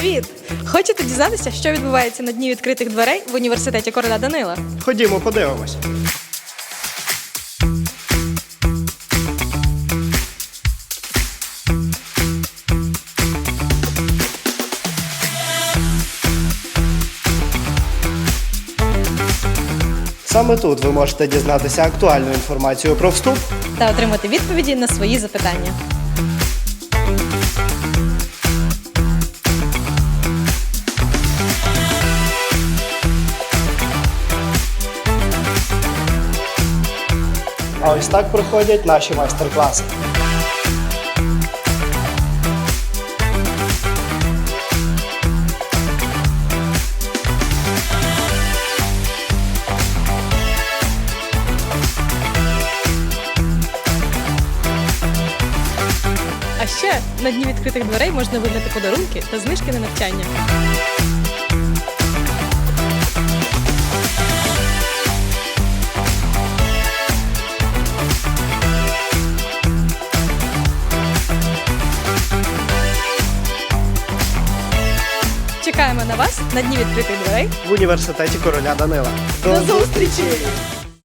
Привіт! Хочете дізнатися, що відбувається на дні відкритих дверей в університеті короля Данила? Ходімо, подивимось. Саме тут ви можете дізнатися актуальну інформацію про вступ, Та отримати відповіді на свої запитання. А ось так проходять наші майстер-класи. А ще на дні відкритих дверей можна виграти подарунки та знижки на навчання. Чекаємо на вас на дні відкритих дверей. в університеті короля Данила. До зустрічі!